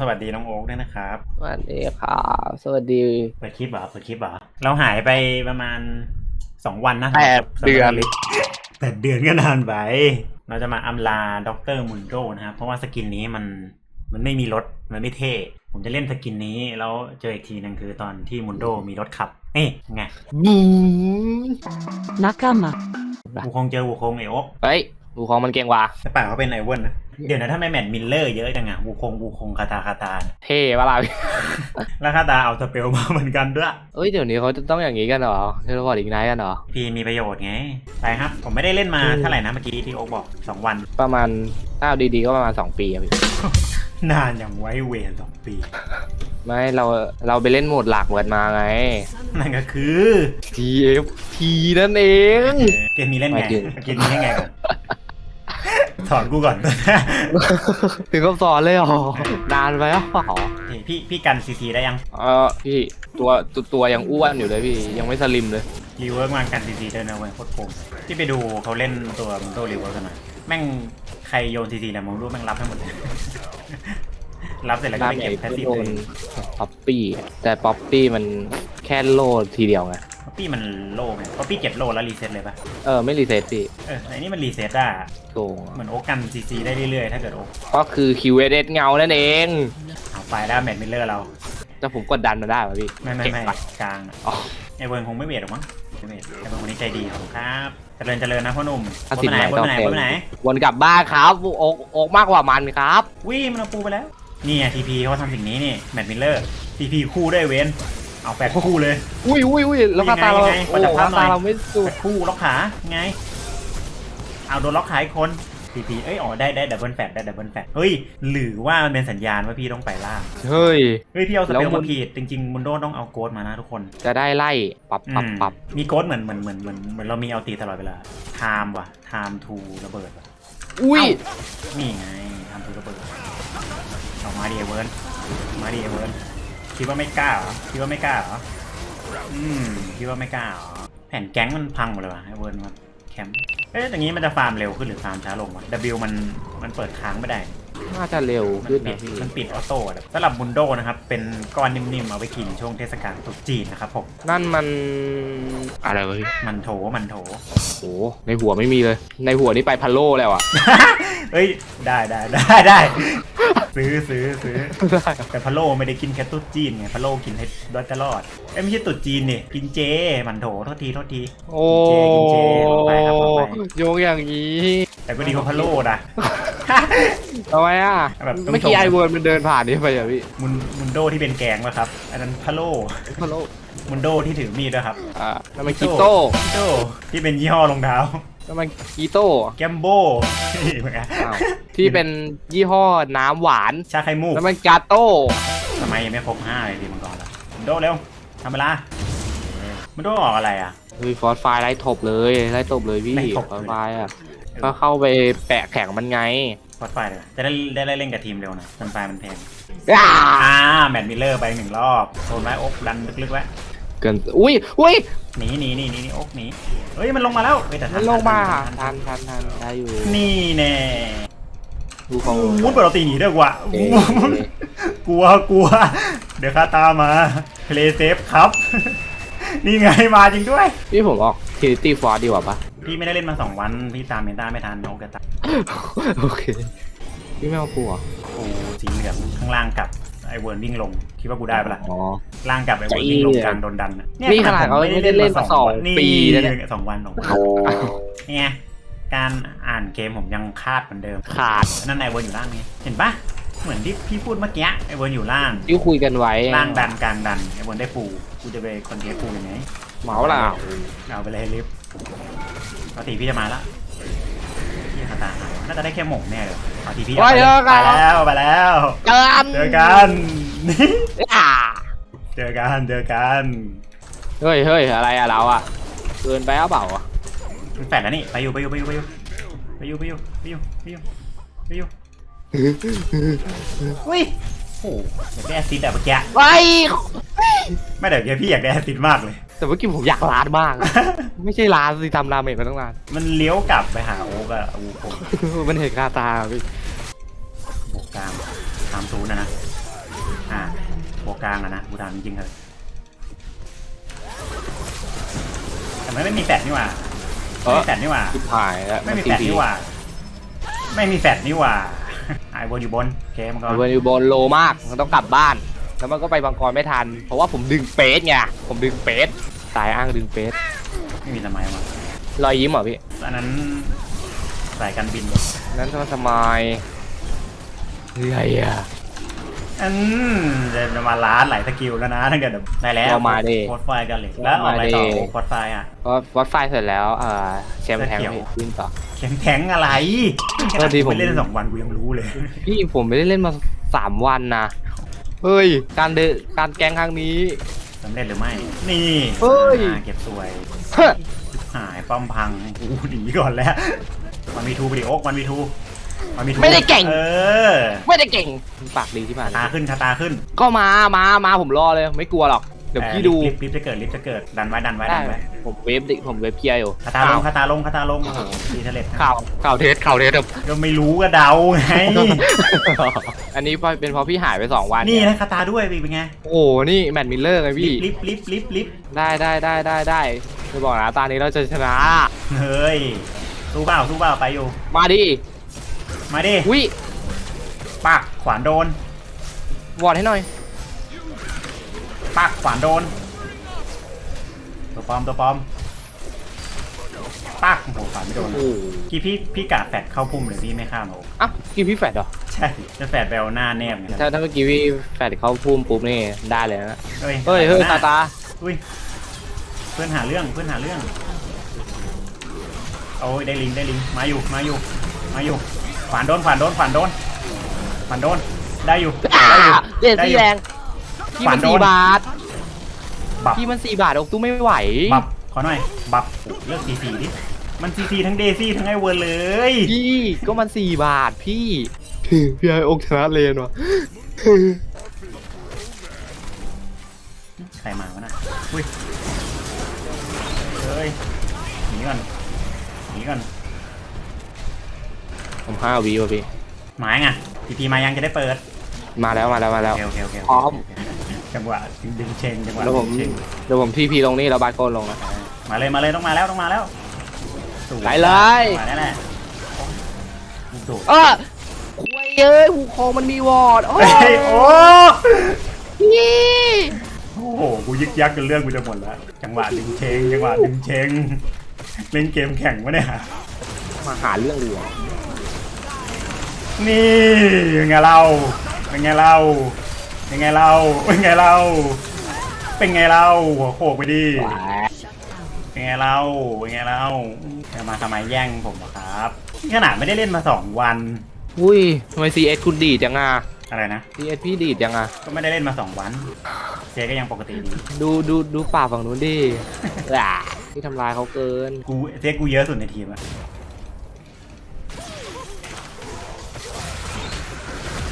สวัสดีน้องโอ๊กด้วยนะครับสวัสดีครับสวัสดีเปิดคลิปเหรอเปิดคลิปเหรอเราหายไปประมาณสองวันนะแปดเดือนแปดเดือนก็นานไป เราจะมาอำลาด็อกเตอร์มุนโดนะครับ เพราะว่าสกินนี้มันมันไม่มีรถมันไม่เท่ ผมจะเล่นสกินนี้แล้วเจออีกทีหนึงคือตอนที่มุนโดมีรถขับนี่ไงบู仲間วูคงเจอวูคงไอโอ๊กเฮ้ ยดูของมันเก่งว่ะแต่ป่าเขาเป็นไอเวนนะ เดี๋ยวนะถ้าไม่แมทมิลเลอร์เยอะจังอะวูคงวูคงคาตาคาตาเท่ปะล่ะพี่แล้วคาตาเอาสเปลมาเหมือนกันด้วยเอ้ยเดี๋ยวนี้เขาจะต้องอย่างนี้กันเหรอเทเลพอร์ตอีกไนท์กันเหรอ พีมีประโยชน์ไงไปครับ ผมไม่ได้เล่นมาเท่าไหร่นะเมื่อกี้ที่โอ๊กบอกสองวันประมาณถ้าเอาดีๆก็ประมาณ 2 ปีอะพี่นานอย่างไว้เวรสองปี ไม่เราเราไปเล่นโหมดหลักกันมาไง นั่นก็คือ TFT นั่นเอง เกมนี้เล่นไงหมายถึงเกมนี้เล่นไงก่อน สอนกูก่อนถึงกับสอนเลยเหรอนานไปอะเปล่าเฮ้ยพี่พี่กันซีซีได้ยังเออพี่ตัวตัวตัวยังอ้วนอยู่เลยพี่ยังไม่สลิมเลยรีเวิร์กมากันซีซีด้วยนะเว้ยโคตรโกงที่ไปดูเขาเล่นตัวมันโตรีเวิร์กกันหน่อยแม่งใครโยนซีซีแล้วมึงรู้แม่งรับให้หมดเลยรับเสร็จแล้วก็ด้านไปใหญ่เก็บแพสซีฟโดเลนยป๊อปปี้แต่ป๊อปปี้มันแค่โลดทีเดียวไง ป๊อปปี้มันโล่ไงป๊อปปี้เก็บโล่แล้วรีเซ็ตเลยปะเออไม่รีเซ็ตพี่เออไอ้นี่มันรีเซ็ตอะโกงเหมือนโอ๊กกันซีซีได้เรื่อยๆ ถ้าเกิดโอ๊กก็คือ QSS เงานั่นเองเอาไปแล้วแมทมิลเลอร์เราแต่ผมกดดันมาได้ป่ะพี่ไม่ไม่เก่งไม่ปะกลางอะอ๋อไอเวิร์นคงไม่เบียดหรอกมั้งไม่เบียดไอเวิร์นคนนี้ใจดีขอบคุณครับเจริญเจริญนะพ่อหนุ่มถ้าบสินนไปไหนไหนบนต่อไปไหนแทบนไปไหนวนกลับบ้านครับโอกโอกมากกว่ามันครับวิ่งมันเอาปูไปแล้วนี่ไงทีพีเขาทำสิ่งนี้นี่แมทมิลเลอร์ทีพีคู่ด้วยเวน เอาแปดคู่เลย อุ้ยอุ้ยอุ้ยแล้วยัคางไงตาเรายังไงโอ้ขอจับภาพหน่คาอยตาเราไม่สุแปดดคู่ล็อกขาไง เอาโดนล็อกขาอีกคนทีพีเอ้ยอ๋อได้ได้ดับเบิลแฟดได้ดับเบิลแฟดเฮ้ยหรือว่ามันเป็นสัญญาณว่าพี่ต้องไปล่างเฮ้ย เฮ้ยพี่เอาสแล้เปลวมุมานผิดจริงๆมุนโดต้องเอาโกดมานะทุกคนจะได้ไล่ปรับปรับอืมปรับมีโกดเหมือนเหมือนเหมือนเหมือนเหมือนเรามีเอาตีตลอดเวลาไทม์ว่ะไทม์ทูระเบิดว่ะ อุ้ยนี่ไงไทม์ทูระเบิดออกมาดิเอเวิร์นมาดิเอเวิร์น คิดว่าไม่กล้าเหรอคิดว่าไม่กล้าเหรออืมคิดว่าไม่กล้าเหรอแผนแก๊งมันพังหมดเลยว่ะไอเวิร์นมาแคมป์เอ๊ะอย่างนี้มันจะฟาร์มเร็วขึ้นหรือฟาร์มช้าลงวะ W มันมันเปิดค้างไม่ได้ น่าจะเร็วมันขึ้นปิดนะพี่มันปิดออโต้อะสำหรับบุนโดนะครับ เป็นก้อนนิ่มๆ เอาไปกินช่วงเทศกาลตรุษจีนนะครับผม นั่นมัน อะไรวะพี่มันโถมันโถ โอ้ในหัวไม่มีเลย ในหัวนี่ไปพัลโลแล้วอะเอ้ย ได้ได้ได้ได้ ซื้อซื้อซื้อแต่พะโลไม่ได้กินแค่ตุ๊ดจีนไงพะโลกินให้ดอยตลอดเอ้ยไม่ใช่ตุ๊ดจีนนี่กินเจมันโถโทษทีโทษที โอ้กินเจกินเจขอไปครับขอไป โยงอย่างนี้แต่ก็ดีกว่าพะโลนะ ทำไมอะแบบต้องเมื่อกี้ชมไอเวิร์นมันเดินผ่านนี่ไปอะพี่มุนมุนโดที่เป็นแกงป่ะครับ อันนั้นพะโลพัลโล มุนโดที่ถือมีดด้วยครับอ่านั่นมันกิโต้กิโต้ที่เป็นยี่ห้อรองเท้านั่นมันกีโต้แกมโบนี่เหมือนกันอ้าวที่เป็นยี่ห้อน้ำหวาน ชาไข่มุกนั่นมันกาโต้ทำไมยังไม่ครบห้าเลยดีมังกรล่ะมุนโดเร็วทำเวลามุนโดออกอะไรอะเฮ้ยฟอสไฟไล่ถบเลยไล่ตบเลยพี่ไล่ตบฟอสเลยไฟอะก็เข้าไปแปะแข่งมันไง พอดไฟเลยจะได้ได้เล่นกับทีมเร็วหน่อยจนไฟมันแพงอ่าอ่าแมตต์มิลเลอร์ไปหนึ่งรอบโซนไว้อกดันลึกๆไว้เกินอุ้ยอุ้ยหนีหนีหนีหนีหนีอกหนีเฮ้ยมันลงมาแล้วเฮ้ยแต่ทัมันนลงมาทัทันนทันทันได้อยู่นี่แน่ดูเขามุดเปิดเราตีหนีด้วยกว่าเอ๊ะกลัวกลัว เดี๋ยวข้าตามมาเพลย์เซฟครับ นี่ไงมาจริงด้วย พี่ผมออกทินิตี้ฟอร์ดีกว่าปะ พี่ไม่ได้เล่นมาสองวัน พี่ตามเมนต้าไม่ทันโอกาตาโอเค พี่ไม่เอาปูเหรอโอ้สีเหลืองข้างล่างกับไอเวิร์นวิ่งลง คิดว่ากูได้ปะล่ะอ๋อ ล่างกับไอเวิร์นวิ่งลงกลางโดนดันน่ะนี่ขนาดเขาไม่ได้เล่นมาสองนี่ปีแล้วเนี่ย สองวันสองวันเนี่ยการอ่านเกมผมยังคาดเหมือนเดิมขาดนั่นไอเวิร์นอยู่ล่างไงเห็นปะเหมือนที่พี่พูดเมื่อกี้ไอเวิร์นอยู่ล่าง ที่คุยกันไว้ล่างดันกลางดันไอเวิร์นได้ปูกูจะไปคอนเทนต์ปูยังไงเหมาล่ะเอาไปเลยลิฟต์ ปกติพี่จะมาแล้วพี่คาตาหายน่าจะได้แค่หม่งแน่เลยปกติพี่โอ้ยไปเจอกัน แล้วไปแล้วเจอกันเจอกันอ่าเจอกันเจอกันเฮ้ยเฮ้ยอะไรอะเราอะเกินไปหรือเปล่าอะมันแปดแล้วนี่ไปอยู่ไปอยู่ไปอยู่ไปอยู่ไปอยู่ไปอยู่ไปอยู่ไปอยู่ไปอยู่อุ้ยโอ้โหอยากได้แอสซิดอะเมื่อกี้ ไป ไม่แต่เดี๋ยวพี่อยากได้แอสซิดมากเลย แต่เมื่อกี้ผมอยากร้านมากไม่ใช่ร้านสิทำราเมงมาตั้งนาน มันเลี้ยวกลับไปหาโอ๊กอะอูโคงมันเห็นคาตาพี่บวกกลางตามศูนย์นะนะ อ่าโบกลางอะนะกูถามจริงๆเลยแต่มันไม่มีแฟดนี่หว่าเอไม่อมีแฟดนี่หว่าชิบหายแล้วไม่มีแฟดนี่หว่า ไม่มีแฟดนี่หว่าไอ้บนอยู่บนโอเคมันก็เวนิวบอลโลมากมันต้องกลับบ้าน แล้วมันก็ไปบังกรไม่ทัน เพราะว่าผมดึงเปสไง ผมดึงเปส สายอ้างดึงเปสไม่มีสมัยมารอยยิ้มเหรอพี่ อันนั้นสายการบิน นั้นสมายเฮ้ยอะอืมจะมาล้านหลายสกิลแล้วนะตั้งแต่ได้แล้วเอามาดิโคดไฟกันเลยแล้วออกไปต่อเอามาดิ โคดไฟอะพอวัดไฟเสร็จแล้วอ่าแชมป์แทงเขียวพี่วิ่งต่อ แข็งแข็งอะไรโทษทีผมไปเล่นสองวันกูยังรู้เลย พี่ผมไม่ได้เล่นมาสามวันนะ เฮ้ย การเดินการแกงครั้งนี้ สำเร็จหรือไม่ นี่เฮ้ยอ่าเก็บสวยหายป้อมพังกูหนีก่อนแล้ว มันมีทูไปดิโอ๊กมันมีทู มันมีทูไม่ได้เก่ง เออไม่ได้เก่งปากดีที่ผ่านตาขึ้นคาตาขึ้น ก็มามามาผมรอเลย ไม่กลัวหรอก เดี๋ยวพี่ดูลิฟต์ลิฟต์จะเกิดลิฟต์จะเกิดดันไว้ดันไว้ได้ดันไว้ผมเวฟดิผมเวฟเพียร์อยู่คาตาลงคาตาลงคาตาลงโอ้โหดีเทเลตข่าวข่าวเทสข่าวเทสครับก็ไม่รู้ก็เดาไงอันนี้เป็นเพราะพี่หายไปสองวันนี่นะคาตาด้วยเป็นไงโอ้โหนี่แมตต์มิลเลอร์ไงพี่ลิฟต์ลิฟต์ลิฟต์ลิฟต์ได้ได้ได้ได้ได้จะบอกนะตอนนี้เราจะชนะเฮ้ยสู้เปล่าสู้เปล่าไปอยู่มาดิมาดิวิปักขวานโดนวอร์ดให้หน่อย ปักขวานโดน ตัวปลอมตัวปลอมปักโอ้โหขวานไม่โดโอ้นโหกี่พี่พี่กาดแฟดเข้าพุ่มเลยพี่ไม่ข้ามโอ้อะกินพี่แฟดเหรอ ใช่จะแฟดแบลหน้าแนบไงถ้าถ้าเมื่อกี้พี่แฟดเข้าพุ่มปุ๊บนี่ได้เลยนะ เฮ้ยเฮ้ยเฮ้ยหน้ตาตาอุ้ยเพื่อนหาเรื่องเพื่อนหาเรื่องโอ้ยได้ลิงได้ลิงมาอยู่มาอยู่มาอยู่ขวานโดนขวานโดนขวานโดนขวานโดนได้อยู่ได้อยู่เด่นได้สีอยู่แรง พี่มันขวานโดนสี่บาทบับพี่มันสี่บาทออกตู้ไม่ไหว บับขอหน่อยบับโอ้เลือกซีซีดิมันซีซีทั้งเดซี่ทั้งไอเวิร์นเลยพี่ก็มันสี่บาทพี่ พี่ไอ้อกชนะเลนวะใครมาวะน่ะอุ้ยเฮ้ยหนีก่อนหนีก่อนผมห้าวิวะพี่หมายไงพีพีมายังจะได้เปิด มาแล้วมาแล้วมาแล้ว โอเคโอเคโอเคพร้อม จังหวะดึงเชงจังหวะแล้วผมดึงเชงเดี๋ยวผมทีพีลงนี่แล้วบาโกนลงนะ มาเลยมาเลยต้องมาแล้วต้องมาแล้วสวไปเลย มาแล้วแหละลูกโดดเออคุยเอ้ยหูคองมันมีวอร์ดโอ้เฮ้ยโอ้พี่โอ้โหกูยึกยักจนเรื่องกูจะหมดแล้วจังหวะดึงเชงจังหวะดึงเชงเล่นเกมแข่งวะเนี่ยมาหาเรื่องดีกว่านี่เป็นไงเราเป็นไงเรา เป็นไงเราเป็นไงเรา เป็นไงเราหัวโขกไปดิเป็นไงเราเป็นไงเราจะมาทำไมแย่งผมเหรอครับนี่ขนาดไม่ได้เล่นมาสองวันอุ้ยทำไมซีเอสคุณดีดจังอะ อะไรนะซีเอสพี่ดีดจังอะ ก็ไม่ได้เล่นมาสองวันเจก็ยังปกติดีดูดูดูป่าฝั่งนู้นดิอ่าที่ทำลายเขาเกิน กูเจกูเยอะสุดในทีมอะ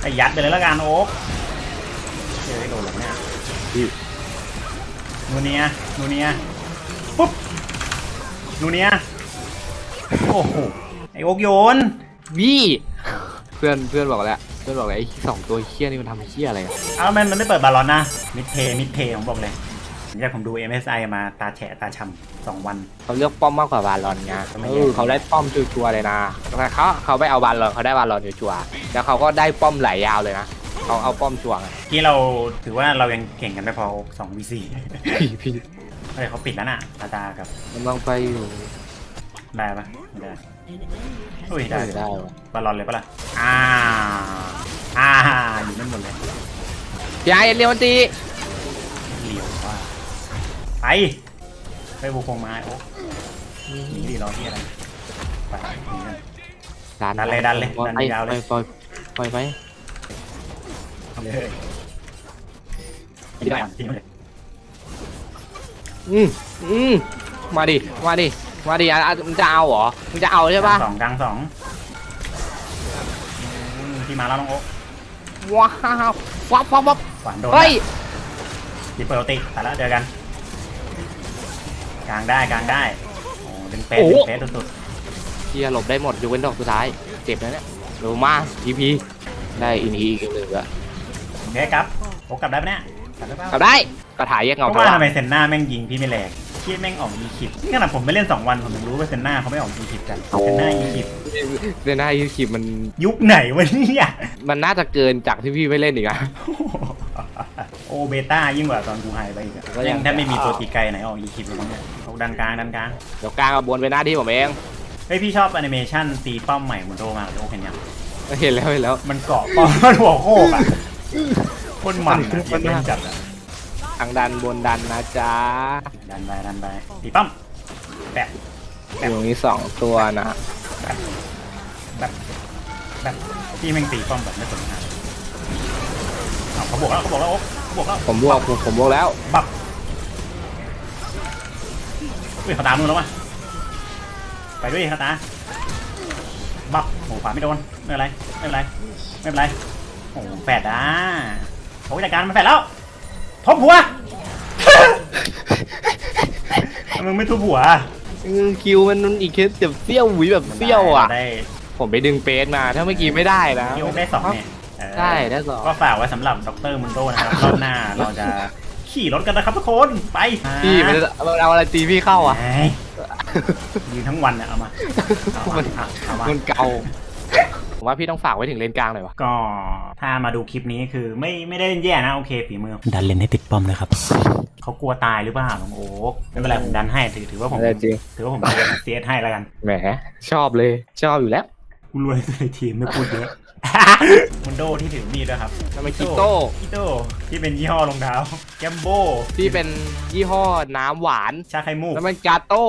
ไอ้ยัดไปเลยละกันโอ๊คเจ อได้โดนหรอเนี่ยพี่นูเนียนูเนียปุ๊บนูเนียโอ้โหไอ้โอ๊กโยนวี่เพื่อนเพื่อนบอกแล้วเพื่อนบอกแล้วไอ้สองตัวเคี้ยนี่มันทำเคี้ยอะไรอะเอ้ามันมันไม่เปิดบาลอนนะมิดเพย์มิดเพย์ผมบอกเลยหลังจากผมดู MSI มาตาแฉะตาช้ำสองวัน เขาเลือกป้อมมากกว่าบาลอนไงทำไมเออเขาได้ป้อมชัวร์ๆเลยนะแต่เขาเขาไม่เอาบาลอนเขาได้บาลอนชัวร์ๆแล้วเขาก็ได้ป้อมไหลายยาวเลยนะ เขาเอาป้อมชัวร์ไงที่เราถือว่าเรายังเก่งกันไม่พอสองวีซีพี่พี่เฮ้ยเขาปิดแล้วน่ะตาตากับกำลังไปอยู่ได้ปะไม่ได้อุ้ยได้ได้ได้วะบอลลอนเลยปะล่ะอ่าอ่าอยู่นั่นหมดเลยพี่ไอ้เรียวมันตีเหลียวว่าไปไปบุกคงมาโอ้หนีดีรอที่อะไรไปหนีกัน ดันเลยดันเลยดันไปยาวเลย ปล่อยปล่อยไปเอา เลยไม่ได้ทิ้งเลยอืมอืมมาดิ มาดิ มาดิอะอะมึงจะเอาเหรอ มึงจะเอาใช่ปะสองกลางสองอืมที่มาแล้วน้องโอ๊คว้าววับวับวับขวานโดนเฮ้ย ดีเปิดติแต่ละเจอกัน กลางได้กลางได้โอ้ดึงเฟสดึงเฟสสุดเฮียหลบได้หมดยกเว้นดอกสุดท้าย เจ็บนะเนี่ยเร็วมากทีพีได้อินทีอีกหนึ่งอะๆ โอเคครับโอ้กลับได้ปะเนี่ยกลับได้ปะกลับได้กระถายแยกก็เงาว่าตัวทำไมเซนหน้าแม่งยิงพี่ไม่แรงพี่แม่งออกอีคิปนี่ขนาดผมไม่เล่น 2 วันผมยังรู้ว่าเซนหน้าเขาไม่ออกอีคิปกันเซนหน้าอีคิปเซน่ายูคิมันยุคไหนวะเนี่ยมันน่าจะเกินจากที่พี่ไม่เล่นอีกอะโอเบต้ายิ่งกว่าตอนกูไฮไปอีกอะก็ยังยังถ้าไม่มีตัวตีไกลไหนออกอีคิปเลยมั้งเนี่ยเอาดันกลางดันกลางเดี๋ยวกลางกับบนเป็นหน้าที่ผมเองเฮ้ยพี่ชอบแอนิเมชันตีป้อมใหม่มุนโดมากเลยโอ้เห็นยังเห็นแล้วเห็นแล้วมันเกาะป้อมมันหัวโคกอะโคนมันมันอะเล่นจัดอะทางดันบนดันนะจ๊ะดันไปดันไปตีป้อมแปะอยู่ตรงนี้สองตัวนะแบบแบบพี่แม่งตีป้อมแบบไม่สนทางอ้าวเขาบอกแล้วเขาบอกแล้วโอ๊คเขาบอกแล้วผมบวกผมผมบวกแล้วบักอุ้ยเขาตามมึงแล้ววะไปด้วยเขาตาบักโอ้ขวาไม่โดนไม่เป็นไรไม่เป็นไรไม่เป็นไร โอ้แฝดอะโอ้ยจัดการมันแฝดแล้วทบหัวทำไมึงไม่ทุบหัวเออคิวมันอีกแค่แบบเสี้ยวหวีแบบเสี้ยวอะ ได้ผมไปดึงเปสมา ถ้าเมื่อกี้ไม่ได้นะคิวได้สองเนี่ยเออได้ได้สองก็ฝากไว้สำหรับดรมุนโดนะครับ รอบหน้าเราจะขี่รถกันนะครับทุกคนไปพี่มันจะมันเอาอะไรตีพี่เข้าอะไอ้ยืนทั้งวันเนี่ยเอามาเอามาเอาเอามา มันเก่า ผมว่าพี่ต้องฝากไว้ถึงเลนกลางหน่อยวะก็ถ้ามาดูคลิปนี้คือไม่ไม่ได้แย่นะโอเคฝีมือดันเลนให้ติดป้อมเลยครับเขากลัวตายหรือเปล่าน้องโอ๊คไม่เป็นไรผมดันให้ถือถือว่าผมไม่ได้จริงถือว่าผมเซียให้แล้วกันแหมชอบเลยชอบอยู่แล้วกูรวยที่สุดในทีมไม่พูดเยอะมุนโดที่ถือมีดด้วยครับทำไมคิโต้คิโต้ที่เป็นยี่ห้อรองเท้าแกมโบที่เป็นยี่ห้อน้ำหวานชาไข่มุกแล้วมันกาโต้